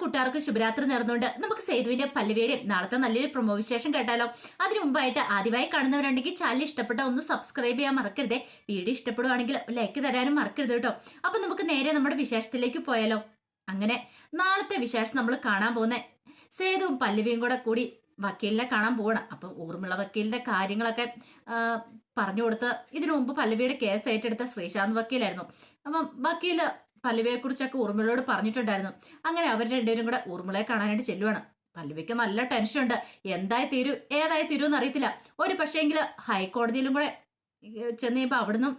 കൂട്ടുകാർക്ക് ശുഭരാത്രി നേർന്നുകൊണ്ട് നമുക്ക് സേതുവിന്റെ പല്ലവിയുടെയും നാളത്തെ നല്ലൊരു പ്രൊമോ വിശേഷം കേട്ടാലോ. അതിനു മുമ്പായിട്ട് ആദ്യമായി കാണുന്നവരുണ്ടെങ്കിൽ ചാനൽ ഇഷ്ടപ്പെട്ട ഒന്ന് സബ്സ്ക്രൈബ് ചെയ്യാൻ മറക്കരുതേ. വീഡിയോ ഇഷ്ടപ്പെടുവാണെങ്കിൽ ലൈക്ക് തരാനും മറക്കരുത് കേട്ടോ. അപ്പൊ നമുക്ക് നേരെ നമ്മുടെ വിശേഷത്തിലേക്ക് പോയാലോ. അങ്ങനെ നാളത്തെ വിശേഷം നമ്മൾ കാണാൻ പോകുന്നത് സേതുവും പല്ലവിയും കൂടെ കൂടി വക്കീലിനെ കാണാൻ പോകണം അപ്പം ഊർമിള വക്കീലിന്റെ കാര്യങ്ങളൊക്കെ പറഞ്ഞു കൊടുത്ത് ഇതിനു മുമ്പ് പല്ലവിയുടെ കേസ് ഏറ്റെടുത്ത ശ്രീശാന്ത് വക്കീലായിരുന്നു. അപ്പം വക്കീൽ പല്ലവിയെ കുറിച്ചൊക്കെ ഊർമിളയോട് പറഞ്ഞിട്ടുണ്ടായിരുന്നു. അങ്ങനെ അവർ രണ്ടുപേരും കൂടെ ഊർമിളയെ കാണാനായിട്ട് ചെല്ലുവാണ്. പല്ലവിക്ക് നല്ല ടെൻഷൻ ഉണ്ട്. എന്തായി തീരൂ? ഏതായി തീരൂ എന്ന് അറിയത്തില്ല ഒരു പക്ഷേങ്കിൽ ഹൈക്കോടതിയിലും കൂടെ ചെന്ന് കഴിയുമ്പോൾ അവിടുന്ന്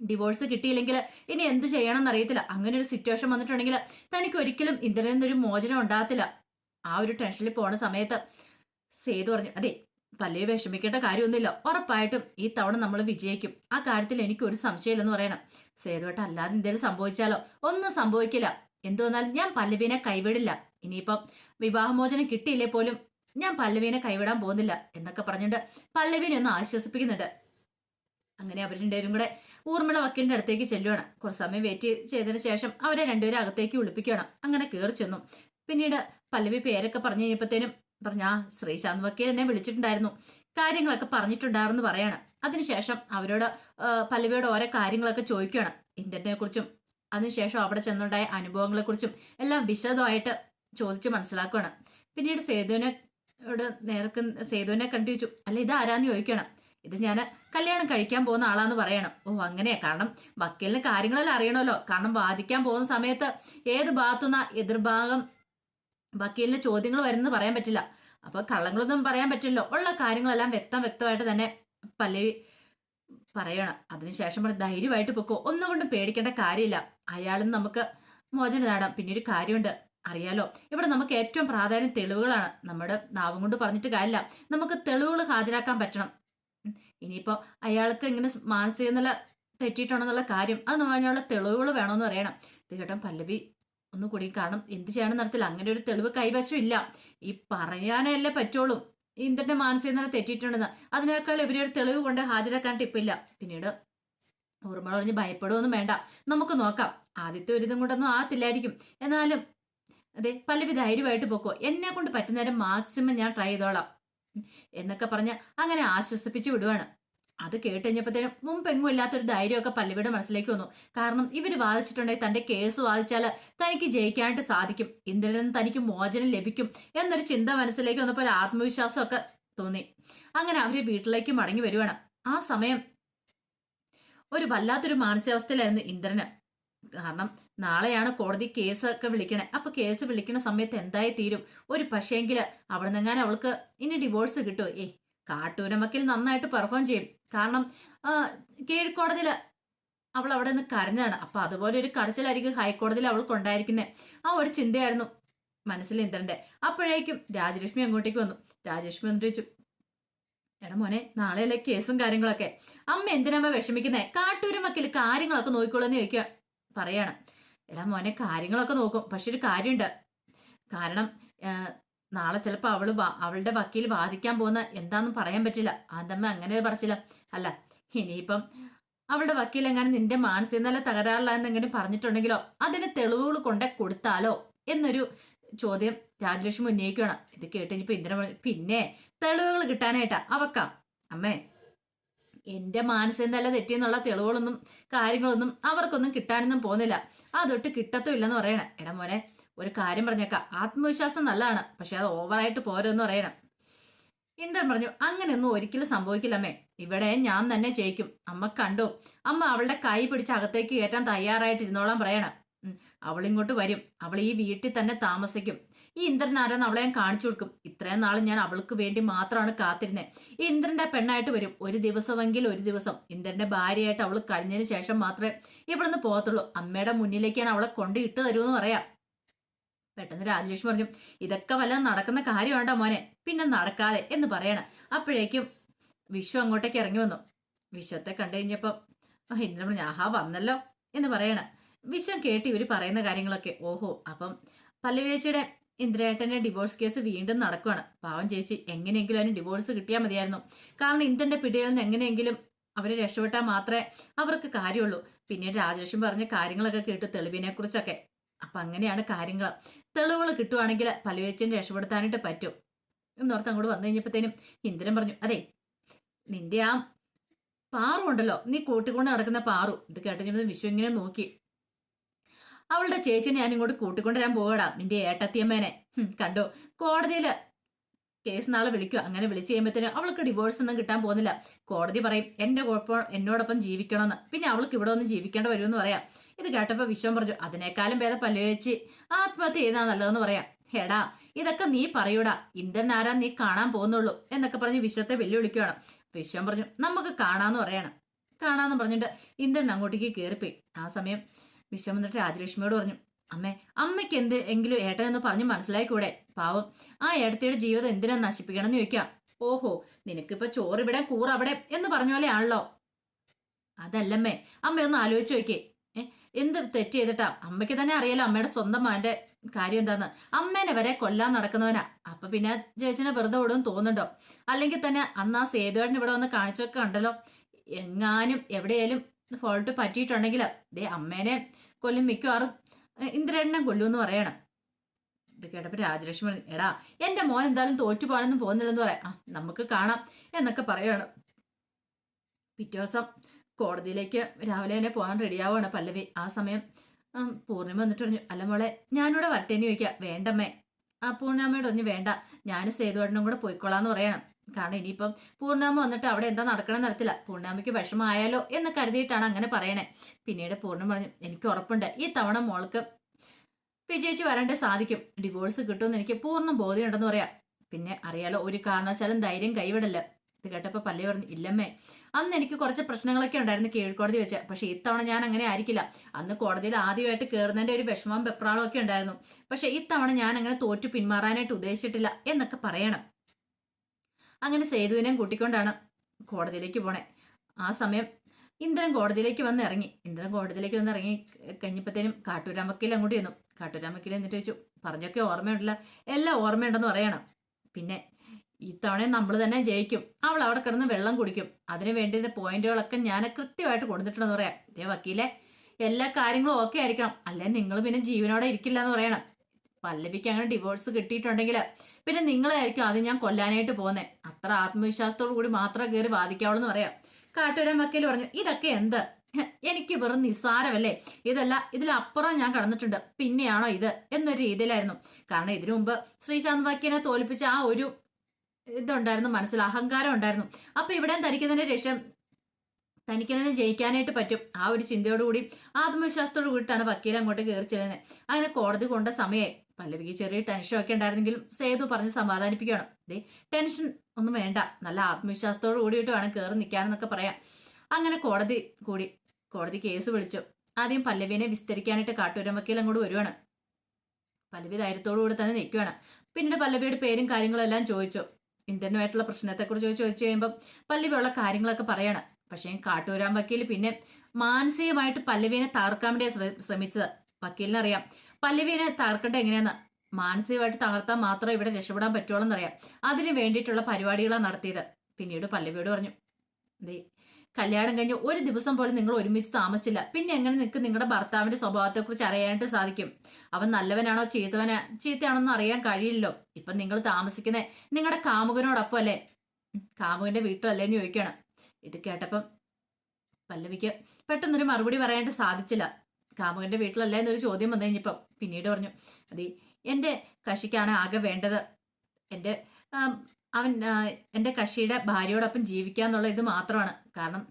ഡിവോഴ്സ് കിട്ടിയില്ലെങ്കിൽ ഇനി എന്ത് ചെയ്യണം എന്നറിയത്തില്ല അങ്ങനെ ഒരു സിറ്റുവേഷൻ വന്നിട്ടുണ്ടെങ്കിൽ തനിക്ക് ഒരിക്കലും ഇന്ദ്രനിന്നൊരു നിന്നൊരു മോചനം ഉണ്ടാകത്തില്ല. ആ ഒരു ടെൻഷനിൽ പോണ സമയത്ത് സേതു പറഞ്ഞു അതെ പല്ലവി വിഷമിക്കേണ്ട കാര്യമൊന്നുമില്ല. ഉറപ്പായിട്ടും ഈ തവണ നമ്മൾ വിജയിക്കും. ആ കാര്യത്തിൽ എനിക്ക് ഒരു സംശയമില്ലെന്ന് പറയണം. സേതുവട്ടം അല്ലാതെ എന്തെങ്കിലും സംഭവിച്ചാലോ? ഒന്നും സംഭവിക്കില്ല. എന്തുവന്നാൽ ഞാൻ പല്ലവീനെ കൈവിടില്ല. ഇനിയിപ്പം വിവാഹമോചനം കിട്ടിയില്ലേ പോലും ഞാൻ പല്ലവീനെ കൈവിടാൻ പോകുന്നില്ല എന്നൊക്കെ പറഞ്ഞുകൊണ്ട് പല്ലവീനെ ഒന്ന് ആശ്വസിപ്പിക്കുന്നുണ്ട്. അങ്ങനെ അവർ രണ്ടുപേരും കൂടെ ഊർമിള വക്കീലിന്റെ അടുത്തേക്ക് ചെല്ലുവാണ്. കുറച്ച് സമയം വെയിറ്റ് ചെയ്തതിന് ശേഷം അവരെ രണ്ടുപേരും അകത്തേക്ക് വിളിപ്പിക്കണം അങ്ങനെ കയറി ചെന്നു. പിന്നീട് പല്ലവി പേരൊക്കെ പറഞ്ഞു കഴിഞ്ഞപ്പോഴത്തേനും പറഞ്ഞ ശ്രീശാന്ത് വക്കീൽ എന്നെ വിളിച്ചിട്ടുണ്ടായിരുന്നു. കാര്യങ്ങളൊക്കെ പറഞ്ഞിട്ടുണ്ടായിരുന്നു പറയാണ്. അതിനുശേഷം അവരോട് പല്ലവിയോട് ഓരോ കാര്യങ്ങളൊക്കെ ചോദിക്കുകയാണ്. ഇന്ത്യനെ കുറിച്ചും അതിനുശേഷം അവിടെ ചെന്നുണ്ടായ അനുഭവങ്ങളെക്കുറിച്ചും എല്ലാം വിശദമായിട്ട് ചോദിച്ച് മനസ്സിലാക്കുകയാണ്. പിന്നീട് സേതുവിനെ നേർക്ക് സേതുവിനെ കണ്ടു ചോദിച്ചു അല്ല ഇത് ആരാന്ന് ചോദിക്കണം ഇത് ഞാൻ കല്യാണം കഴിക്കാൻ പോകുന്ന ആളാന്ന് പറയണം. ഓ അങ്ങനെയാ കാരണം വക്കീലിന് കാര്യങ്ങളെല്ലാം അറിയണമല്ലോ. കാരണം വാദിക്കാൻ പോകുന്ന സമയത്ത് ഏത് ഭാഗത്തുനിന്ന എതിർഭാഗം വക്കീലിന് ചോദ്യങ്ങൾ വരുന്നത് പറയാൻ പറ്റില്ല. അപ്പൊ കള്ളങ്ങളൊന്നും പറയാൻ പറ്റില്ലല്ലോ. ഉള്ള കാര്യങ്ങളെല്ലാം വ്യക്തം വ്യക്തമായിട്ട് തന്നെ പല്ലവി പറയണം. അതിനുശേഷം പറഞ്ഞ് ധൈര്യമായിട്ട് പൊക്കോ. ഒന്നും കൊണ്ടും പേടിക്കേണ്ട കാര്യമില്ല. അയാളും നമുക്ക് മോചനം നേടാം. പിന്നെ ഒരു കാര്യമുണ്ട്. അറിയാലോ ഇവിടെ നമുക്ക് ഏറ്റവും പ്രാധാന്യം തെളിവുകളാണ്. നമ്മുടെ നാവും കൊണ്ട് പറഞ്ഞിട്ട് കാര്യമില്ല. നമുക്ക് തെളിവുകൾ ഹാജരാക്കാൻ പറ്റണം. ഇനിയിപ്പോ അയാൾക്ക് ഇങ്ങനെ മാനസിക നില തെറ്റിയിട്ടുണ്ടെന്നുള്ള കാര്യം അത് അതിനുള്ള തെളിവുകൾ വേണമെന്ന് പറയണം. കേട്ടോ പല്ലവി ഒന്ന് കൂടി കാരണം എന്ത് ചെയ്യണം നടത്തില്ല അങ്ങനെ ഒരു തെളിവ് കൈവശം ഇല്ല. ഈ പറയാനല്ലേ പറ്റുള്ളൂ. ഇന്ദ്രന്റെ മാനസിക നില തെറ്റിയിട്ടുണ്ടെന്ന്. അതിനേക്കാൾ ഇവരെ ഒരു തെളിവ് കൊണ്ട് ഹാജരാക്കാൻ ടിപ്പില്ല. പിന്നീട് ഓർമ്മ പറഞ്ഞ് ഭയപ്പെടുകയൊന്നും വേണ്ട. നമുക്ക് നോക്കാം. ആദ്യത്തെ ഒരു കൊണ്ടൊന്നും ആകത്തില്ലായിരിക്കും. എന്നാലും അതെ പല്ലവി ധൈര്യമായിട്ട് പോക്കോ. എന്നെ കൊണ്ട് പറ്റുന്നേരം മാക്സിമം ഞാൻ ട്രൈ ചെയ്തോളാം. എന്നൊക്കെ പറഞ്ഞ് അങ്ങനെ ആശ്വസിപ്പിച്ചു വിടുവാണ്. അത് കേട്ടുകഴിഞ്ഞപ്പോഴത്തേനും മുമ്പ് മുമ്പെങ്ങും ഇല്ലാത്തൊരു ധൈര്യമൊക്കെ പല്ലവിയുടെ മനസ്സിലേക്ക് വന്നു. കാരണം ഇവർ വാദിച്ചിട്ടുണ്ടെങ്കിൽ തന്റെ കേസ് വാദിച്ചാൽ തനിക്ക് ജയിക്കാനായിട്ട് സാധിക്കും. നിന്ന് തനിക്ക് മോചനം ലഭിക്കും എന്നൊരു ചിന്ത മനസ്സിലേക്ക് വന്നപ്പോൾ ആത്മവിശ്വാസമൊക്കെ തോന്നി. അങ്ങനെ അവർ വീട്ടിലേക്ക് മടങ്ങി വരുവാണ്. ആ സമയം ഒരു വല്ലാത്തൊരു മാനസികാവസ്ഥയിലായിരുന്നു ഇന്ദ്രന്. കാരണം നാളെയാണ് കോടതി കേസ് ഒക്കെ വിളിക്കണേ. അപ്പൊ കേസ് വിളിക്കുന്ന സമയത്ത് എന്തായി തീരും ഒരു പക്ഷേങ്കിൽ അവിടെ നിന്നെങ്ങാനും അവൾക്ക് ഇനി ഡിവോഴ്സ് കിട്ടുമോ കാട്ടൂരമക്കിൽ നന്നായിട്ട് പെർഫോം ചെയ്യും. കാരണം കീഴ്ക്കോടതിയിൽ അവൾ അവിടെ നിന്ന് കരഞ്ഞാണ് അപ്പൊ അതുപോലെ ഒരു കടച്ചിലായിരിക്കും ഹൈക്കോടതിയിൽ അവൾക്ക് ഉണ്ടായിരിക്കുന്നത് ആ ഒരു ചിന്തയായിരുന്നു മനസ്സിൽ ഇന്ദ്രന്റെ. അപ്പോഴേക്കും രാജലക്ഷ്മി അങ്ങോട്ടേക്ക് വന്നു. രാജലക്ഷ്മി വന്നിട്ട് ചോദിച്ചു എടാ മോനെ നാളെയല്ലേ കേസും കാര്യങ്ങളൊക്കെ? അമ്മ എന്തിനമ്മ വിഷമിക്കുന്നേ? കാട്ടൂരമക്കിൽ കാര്യങ്ങളൊക്കെ നോക്കിക്കോളെന്ന് ചോദിക്കുക പറയാണ്. എടാ മോനെ കാര്യങ്ങളൊക്കെ നോക്കും. പക്ഷെ ഒരു കാര്യമുണ്ട്. കാരണം നാളെ ചിലപ്പോൾ അവൾ അവളുടെ വക്കീൽ വാദിക്കാൻ പോകുന്ന എന്താന്നും പറയാൻ പറ്റില്ല. ആദമ്മ അങ്ങനെ പറച്ചില്ല അല്ല ഇനിയിപ്പം അവളുടെ വക്കീൽ എങ്ങനെ നിന്റെ മാനസിക നില തകരാറില്ല എന്നെങ്ങനെ പറഞ്ഞിട്ടുണ്ടെങ്കിലോ? അതിന് തെളിവുകൾ കൊണ്ട് കൊടുത്താലോ? എന്നൊരു ചോദ്യം രാജലക്ഷ്മി ഉന്നയിക്കുകയാണ് ഇത് കേട്ട് ഇന്ദ്രൻ ഇന്ദ്ര പിന്നെ തെളിവുകൾ കിട്ടാനായിട്ടാ. അവക്കാം. അമ്മേ എന്റെ മാനസിക നില തെറ്റിയെന്നുള്ള തെളിവുകളൊന്നും കാര്യങ്ങളൊന്നും അവർക്കൊന്നും കിട്ടാനൊന്നും പോകുന്നില്ല. അതൊട്ട് കിട്ടത്തും ഇല്ലെന്ന് പറയണേ. എടാ മോനെ ഒരു കാര്യം പറഞ്ഞേക്കാം. ആത്മവിശ്വാസം നല്ലതാണ് പക്ഷെ അത് ഓവറായിട്ട് പോരെന്ന് പറയണം. ഇന്ദ്രൻ പറഞ്ഞു അങ്ങനെയൊന്നും ഒരിക്കലും സംഭവിക്കില്ലമ്മേ ഇവിടെ ഞാൻ തന്നെ ജയിക്കും. അമ്മ കണ്ടു? അമ്മ അവളുടെ കൈ പിടിച്ച് അകത്തേക്ക് കയറ്റാൻ തയ്യാറായിട്ടിരുന്നോളാൻ പറയണം. അവളിങ്ങോട്ട് വരും. അവൾ ഈ വീട്ടിൽ തന്നെ താമസിക്കും. ഈ ഇന്ദ്രൻ ആരെന്ന് അവളെ ഞാൻ കാണിച്ചു കൊടുക്കും. ഇത്രയും നാൾ ഞാൻ അവൾക്ക് വേണ്ടി മാത്രമാണ് കാത്തിരുന്നത് ഈ ഇന്ദ്രന്റെ പെണ്ണായിട്ട് വരും. ഒരു ദിവസമെങ്കിൽ ഒരു ദിവസം. ഇന്ദ്രന്റെ ഭാര്യയായിട്ട് അവൾ കഴിഞ്ഞതിന് ശേഷം മാത്രമേ ഇവിടുന്ന് പോകത്തുള്ളൂ. അമ്മയുടെ മുന്നിലേക്കാണ് അവളെ കൊണ്ട് ഇട്ട് തരുമെന്ന് പറയാം. പെട്ടെന്ന് രാജലക്ഷ്മി പറഞ്ഞു ഇതൊക്കെ വല്ല നടക്കുന്ന കാര്യമാണ്ടോ മോനെ? പിന്നെ നടക്കാതെ എന്ന് പറയണം. അപ്പോഴേക്കും വിശ്വ അങ്ങോട്ടേക്ക് ഇറങ്ങി വന്നു. വിശ്വത്തെ കണ്ടു കഴിഞ്ഞപ്പോ ഇന്നലെ പറഞ്ഞു ആഹാ വന്നല്ലോ എന്ന് പറയണം. വിശ്വം കേട്ട് ഇവർ പറയുന്ന കാര്യങ്ങളൊക്കെ ഓഹോ അപ്പം പല്ലവേച്ചിയുടെ ഇന്ദ്രേട്ടന്റെ ഡിവോഴ്സ് കേസ് വീണ്ടും നടക്കുവാണ്. പാവം ചേച്ചി എങ്ങനെയെങ്കിലും അതിന് ഡിവോഴ്സ് കിട്ടിയാൽ മതിയായിരുന്നു. കാരണം ഇന്ദ്രന്റെ പിടിയിൽ നിന്ന് എങ്ങനെയെങ്കിലും അവരെ രക്ഷപ്പെട്ടാൽ മാത്രമേ അവർക്ക് കാര്യമുള്ളൂ. പിന്നീട് രാജലക്ഷ്മി പറഞ്ഞ കാര്യങ്ങളൊക്കെ കേട്ട് തെളിവിനെ കുറിച്ചൊക്കെ അപ്പൊ അങ്ങനെയാണ് കാര്യങ്ങൾ തെളിവുകൾ കിട്ടുവാണെങ്കിൽ പലവേച്ചിനെ രക്ഷപ്പെടുത്താനായിട്ട് പറ്റും. എന്നോർത്ത് അങ്ങോട്ട് വന്നു കഴിഞ്ഞപ്പോഴത്തേനും ഇന്ദ്രൻ പറഞ്ഞു അതെ നിന്റെ ആ പാറു ഉണ്ടല്ലോ നീ കൂട്ടിക്കൊണ്ട് നടക്കുന്ന പാറു. ഇത് കേട്ട് കഴിഞ്ഞപ്പോൾ വിശ്വ ഇങ്ങനെ നോക്കി. അവളുടെ ചേച്ചിനെ ഞാൻ ഇങ്ങോട്ട് കൂട്ടിക്കൊണ്ടുവരാൻ പോകടാ നിന്റെ ഏട്ടത്തിയമ്മേനെ. കണ്ടോ? കോടതിയിൽ കേസ് നാളെ വിളിക്കുക അങ്ങനെ വിളിച്ചു കഴിയുമ്പോഴത്തേനും അവൾക്ക് ഡിവോഴ്സ് ഒന്നും കിട്ടാൻ പോകുന്നില്ല. കോടതി പറയും എന്റെ കുഴപ്പം എന്നോടൊപ്പം ജീവിക്കണമെന്ന് പിന്നെ അവൾക്ക് ഇവിടെ ഒന്ന് ജീവിക്കേണ്ട വരുമെന്ന് പറയാം. ഇത് കേട്ടപ്പോ വിശ്വം പറഞ്ഞു അതിനേക്കാളും ഭേദം പല്ലുവെച്ച് ആത്മഹത്യ ചെയ്താ നല്ലതെന്ന് പറയാം. ഹേടാ ഇതൊക്കെ നീ പറയൂടാ. ഇന്ദ്രൻ ആരാ നീ കാണാൻ പോകുന്നുള്ളൂ? എന്നൊക്കെ പറഞ്ഞ് വിശ്വത്തെ വെല്ലുവിളിക്കുകയാണ്. വിശ്വം പറഞ്ഞു നമുക്ക് കാണാന്ന് പറയാണ്. കാണാന്ന് പറഞ്ഞിട്ട് ഇന്ദ്രൻ അങ്ങോട്ടേക്ക് കയറിപ്പോയി ആ സമയം വിശ്വം എന്നിട്ട് രാജലക്ഷ്മിയോട് പറഞ്ഞു അമ്മേ അമ്മയ്ക്ക് എന്ത് എങ്കിലും ഏട്ടൻ എന്ന് പറഞ്ഞ് മനസ്സിലായിക്കൂടെ? പാവം. ആ ഏട്ടത്തിയുടെ ജീവിതം എന്തിനാ നശിപ്പിക്കണം എന്ന് ചോദിക്കാം. ഓഹോ നിനക്കിപ്പോ ചോറ് ഇവിടെ കൂറ് അവിടെ എന്ന് പറഞ്ഞ പോലെ ആണല്ലോ. അതല്ലമ്മേ അമ്മ ഒന്ന് ആലോചിച്ച് നോക്കേ എന്ത് തെറ്റ് ചെയ്തിട്ടാ? അമ്മയ്ക്ക് തന്നെ അറിയാലോ അമ്മയുടെ സ്വന്തം മകന്റെ കാര്യം എന്താന്ന്. അമ്മേനെ വരെ കൊല്ലാൻ നടക്കുന്നവനാ. അപ്പൊ പിന്നെ ചേച്ചിനെ വെറുതെ വിടും തോന്നുന്നുണ്ടോ? അല്ലെങ്കിൽ തന്നെ അന്ന് ആ സേതുവേട്ടൻ ഇവിടെ വന്ന് കാണിച്ചൊക്കെ കണ്ടല്ലോ. എങ്ങാനും എവിടെയാലും ഫോൾട്ട് പറ്റിയിട്ടുണ്ടെങ്കിൽ ദേ അമ്മേനെ കൊല്ലും മിക്കവാറും ഏ, കൊല്ലു എന്ന് പറയണം. ഇത് കേട്ടപ്പോ രാജലക്ഷ്മി എടാ എന്റെ മോൻ എന്തായാലും തോറ്റു പോകാനൊന്നും പോകുന്നില്ലെന്ന് പറയാം. ആ നമുക്ക് കാണാം എന്നൊക്കെ പറയാണ്. പിറ്റേ ദിവസം കോടതിയിലേക്ക് രാവിലെ തന്നെ പോകാൻ റെഡിയാവുകയാണ് പല്ലവി. ആ സമയം പൂർണിമ വന്നിട്ട് പറഞ്ഞു അല്ല മോളെ ഞാനിവിടെ വരട്ടേന്ന് ചോദിക്കാം. വേണ്ടമ്മേ. ആ പൂർണിമയോട് പറഞ്ഞു വേണ്ട ഞാൻ സേതുവേട്ടനും കൂടെ പോയിക്കോളാന്ന് പറയണം. കാരണം ഇനിയിപ്പം പൂർണാമ വന്നിട്ട് അവിടെ എന്താ നടക്കണമെന്ന് അറിയത്തില്ല. പൂർണാമയ്ക്ക് വിഷമമായാലോ എന്ന് കരുതിയിട്ടാണ് അങ്ങനെ പറയണേ. പിന്നീട് പൂർണം പറഞ്ഞു എനിക്ക് ഉറപ്പുണ്ട്. ഈ തവണ മോൾക്ക് വിജയിച്ച് വരണ്ടേ സാധിക്കും. ഡിവോഴ്സ് കിട്ടുമെന്ന് എനിക്ക് പൂർണ ബോധ്യമുണ്ടെന്ന് പറയാം. പിന്നെ അറിയാലോ ഒരു കാരണവശാലും ധൈര്യം കൈവിടല്ല. ഇത് കേട്ടപ്പോൾ പല്ലി പറഞ്ഞു ഇല്ലമ്മേ അന്ന് എനിക്ക് കുറച്ച് പ്രശ്നങ്ങളൊക്കെ ഉണ്ടായിരുന്നു കീഴ്ക്കോടതി വെച്ച്. പക്ഷേ ഇത്തവണ ഞാൻ അങ്ങനെ ആയിരിക്കില്ല. അന്ന് കോടതിയിൽ ആദ്യമായിട്ട് കയറുന്നതിന്റെ ഒരു വിഷമം ബെപ്രാളമൊക്കെ ഉണ്ടായിരുന്നു. പക്ഷേ ഇത്തവണ ഞാൻ അങ്ങനെ തോറ്റു പിന്മാറാനായിട്ട് ഉദ്ദേശിച്ചിട്ടില്ല എന്നൊക്കെ പറയണം. അങ്ങനെ സേതുവിനെയും കൂട്ടിക്കൊണ്ടാണ് കോടതിയിലേക്ക് പോണേ. ആ സമയം ഇന്ദ്രൻ കോടതിയിലേക്ക് വന്ന് ഇറങ്ങി. ഇന്ദ്രൻ കോടതിയിലേക്ക് വന്ന് ഇറങ്ങി കഴിഞ്ഞപ്പോഴത്തേനും കാട്ടൂരാമക്കയിൽ അങ്ങോട്ട് ചെന്നു. കാട്ടൂരാമക്കയിൽ എന്നിട്ട് വെച്ചു പറഞ്ഞൊക്കെ ഓർമ്മയുണ്ടല്ല. എല്ലാം ഓർമ്മയുണ്ടെന്ന് പറയണം. പിന്നെ ഇത്തവണ നമ്മൾ തന്നെ ജയിക്കും. അവൾ അവിടെ കിടന്ന് വെള്ളം കുടിക്കും. അതിനു വേണ്ടിയ പോയിന്റുകളൊക്കെ ഞാൻ കൃത്യമായിട്ട് കൊടുത്തിട്ടുണ്ടെന്ന് പറയാം. ഇതേ വക്കീലെ എല്ലാ കാര്യങ്ങളും ഓക്കെ ആയിരിക്കണം. അല്ലെ നിങ്ങൾ പിന്നെ ജീവനോടെ ഇരിക്കില്ല എന്ന് പറയണം. പല്ലവിക്ക് അങ്ങനെ ഡിവോഴ്സ് കിട്ടിയിട്ടുണ്ടെങ്കിൽ പിന്നെ നിങ്ങളായിരിക്കും ആദ്യം ഞാൻ കൊല്ലാനായിട്ട് പോകുന്നത് അത്ര ആത്മവിശ്വാസത്തോടു കൂടി മാത്രം കയറി ബാധിക്കാവുള്ളൂ എന്ന് പറയാം. കാട്ടുവരാൻ വക്കയിൽ പറഞ്ഞു ഇതൊക്കെ എന്ത്? എനിക്ക് വെറും നിസ്സാരമല്ലേ? ഇതല്ല ഇതിലപ്പുറം ഞാൻ കടന്നിട്ടുണ്ട്. പിന്നെയാണോ ഇത്? എന്നൊരു രീതിയിലായിരുന്നു. കാരണം ഇതിനു മുമ്പ് ശ്രീശാന്ത് വാക്യനെ തോൽപ്പിച്ച ആ ഒരു ഇതുണ്ടായിരുന്നു മനസ്സിൽ അഹങ്കാരം ഉണ്ടായിരുന്നു. അപ്പൊ ഇവിടെ തനിക്കുന്നതിന്റെ രക്ഷം തനിക്കതിനെ ജയിക്കാനായിട്ട് പറ്റും. ആ ഒരു ചിന്തയോടുകൂടി ആത്മവിശ്വാസത്തോടു കൂടിയിട്ടാണ് വക്കീൽ അങ്ങോട്ട് കയറി ചെല്ലുന്നത് അങ്ങനെ കോടതി കൊണ്ട സമയമായി പല്ലവിക്ക് ചെറിയ ടെൻഷൻ ഒക്കെ ഉണ്ടായിരുന്നെങ്കിലും സേതു പറഞ്ഞ് സമാധാനിപ്പിക്കണം. ദേ ടെൻഷൻ ഒന്നും വേണ്ട. നല്ല ആത്മവിശ്വാസത്തോട് കൂടിയിട്ട് വേണം കയറി നിൽക്കാനെന്നൊക്കെ പറയാം. അങ്ങനെ കോടതി കൂടി കോടതി കേസ് വിളിച്ചു. ആദ്യം പല്ലവിനെ വിസ്തരിക്കാനായിട്ട് കാട്ടൂരം വക്കീൽ അങ്ങോട്ട് വരുവാണ്. പല്ലവി ധൈര്യത്തോടു കൂടി തന്നെ നിൽക്കുകയാണ് പിന്നീട് പല്ലവിയുടെ പേരും കാര്യങ്ങളും എല്ലാം ചോദിച്ചു. ഇന്ത്യനുമായിട്ടുള്ള പ്രശ്നത്തെക്കുറിച്ച് ചോദിച്ചു കഴിയുമ്പോൾ പല്ലവിയുള്ള കാര്യങ്ങളൊക്കെ പറയാണ്. പക്ഷേ കാട്ടൂരാൻ വക്കീൽ പിന്നെ മാനസികമായിട്ട് പല്ലവീനെ തകർക്കാൻ ശ്ര- ശ്രമിച്ചത്. വക്കീലിനറിയാം. പല്ലവിനെ തകർക്കേണ്ടത് എങ്ങനെയാന്ന് മാനസികമായിട്ട് തകർത്താൽ മാത്രമേ ഇവിടെ രക്ഷപ്പെടാൻ പറ്റുള്ളൂ എന്നറിയാം അതിന് വേണ്ടിയിട്ടുള്ള പരിപാടികളാണ് നടത്തിയത്. പിന്നീട് പല്ലവിയോട് പറഞ്ഞു ദേ കല്യാണം കഴിഞ്ഞ് ഒരു ദിവസം പോലും നിങ്ങൾ ഒരുമിച്ച് താമസിച്ചില്ല. പിന്നെ എങ്ങനെ നിങ്ങൾക്ക് നിങ്ങളുടെ ഭർത്താവിന്റെ സ്വഭാവത്തെക്കുറിച്ച് അറിയാനായിട്ട് സാധിക്കും? അവൻ നല്ലവനാണോ ചീത്തവനാ ചീത്തയാണോന്ന് അറിയാൻ കഴിയില്ലല്ലോ. ഇപ്പൊ നിങ്ങൾ താമസിക്കുന്നത് നിങ്ങളുടെ കാമുകനോടൊപ്പം അല്ലേ? കാമുകന്റെ കാമുകന്റെ വീട്ടിലല്ലേന്ന് ചോദിക്കണം. ഇത് കേട്ടപ്പം പല്ലവിക്ക് പെട്ടെന്നൊരു മറുപടി പറയാനായിട്ട് സാധിച്ചില്ല. കാമുകന്റെ വീട്ടിലല്ല എന്നൊരു ചോദ്യം വന്നു കഴിഞ്ഞപ്പം പിന്നീട് പറഞ്ഞു അതെ എന്റെ കഷിക്കാണ് ആകെ വേണ്ടത്. എന്റെ അവൻ എന്റെ കഷിയുടെ ഭാര്യയോടൊപ്പം ജീവിക്കുക എന്നുള്ള ഇത് മാത്രമാണ്. കാരണം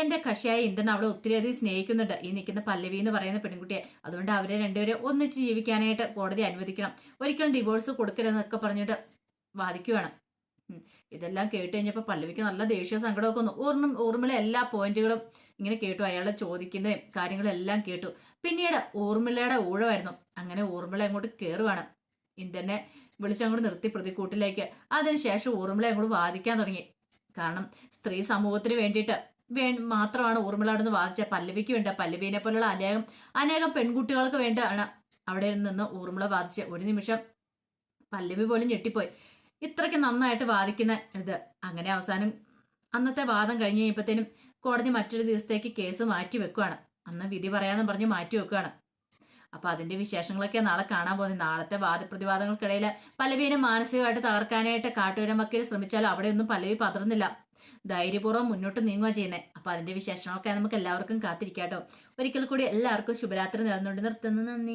എന്റെ കഷിയായ ഇന്ദ്രൻ അവളെ ഒത്തിരിയധികം സ്നേഹിക്കുന്നുണ്ട്. ഈ നിൽക്കുന്ന പല്ലവി എന്ന് പറയുന്ന പെൺകുട്ടിയെ. അതുകൊണ്ട് അവരെ രണ്ടുപേരെ ഒന്നിച്ച് ജീവിക്കാനായിട്ട് കോടതി അനുവദിക്കണം. ഒരിക്കലും ഡിവോഴ്സ് കൊടുക്കരുതെന്നൊക്കെ പറഞ്ഞിട്ട് വാദിക്കുവാണ് ഉം. ഇതെല്ലാം കേട്ട് കഴിഞ്ഞപ്പോൾ പല്ലവിക്ക് നല്ല ദേഷ്യ സങ്കടമൊക്കെ വന്നു. ഓർമ്മ ഊർമിള എല്ലാ പോയിന്റുകളും ഇങ്ങനെ കേട്ടു. അയാളെ ചോദിക്കുന്നതും കാര്യങ്ങളെല്ലാം കേട്ടു. പിന്നീട് ഊർമിളയുടെ ഊഴമായിരുന്നു. അങ്ങനെ ഊർമിള അങ്ങോട്ട് കയറുവാണ് ഇന്ദനെ വിളിച്ചങ്ങോട്ട് നിർത്തി പ്രതിക്കൂട്ടിലേക്ക്. അതിനുശേഷം ഊർമിള അങ്ങോട്ട് വാദിക്കാൻ തുടങ്ങി. കാരണം സ്ത്രീ സമൂഹത്തിന് വേണ്ടിയിട്ട് വേ മാത്രമാണ് ഊർമിള അവിടെ നിന്ന് വാദിച്ച പല്ലവിക്ക് വേണ്ട പല്ലവിനെ പോലുള്ള അനേകം അനേകം പെൺകുട്ടികൾക്ക് വേണ്ടിയാണ് അവിടെ നിന്ന് ഊർമിള വാദിച്ച ഒരു നിമിഷം പല്ലവി പോലും ഞെട്ടിപ്പോയി. ഇത്രയ്ക്ക് നന്നായിട്ട് വാദിക്കുന്ന ഇത്. അങ്ങനെ അവസാനം അന്നത്തെ വാദം കഴിഞ്ഞ് കഴിയുമ്പോഴത്തേനും കോടതി മറ്റൊരു ദിവസത്തേക്ക് കേസ് മാറ്റി വെക്കുകയാണ് അന്ന് വിധി പറയാന്ന് പറഞ്ഞ് മാറ്റി വെക്കുകയാണ് അപ്പൊ അതിന്റെ വിശേഷങ്ങളൊക്കെ നാളെ കാണാൻ പോകുന്നത് നാളത്തെ വാദപ്രതിവാദങ്ങൾക്കിടയിൽ പലവീനെ മാനസികമായിട്ട് തകർക്കാനായിട്ട് കാട്ടുവരമക്കയിൽ ശ്രമിച്ചാലും അവിടെയൊന്നും പലവി പതറുന്നില്ല. ധൈര്യപൂർവം മുന്നോട്ട് നീങ്ങുക ചെയ്യുന്നത് അപ്പൊ അതിന്റെ വിശേഷങ്ങളൊക്കെ നമുക്ക് എല്ലാവർക്കും കാത്തിരിക്കാട്ടോ. ഒരിക്കൽ കൂടി എല്ലാവർക്കും ശുഭരാത്രി നേർന്നുകൊണ്ട് നിർത്തുന്നു. നന്ദി.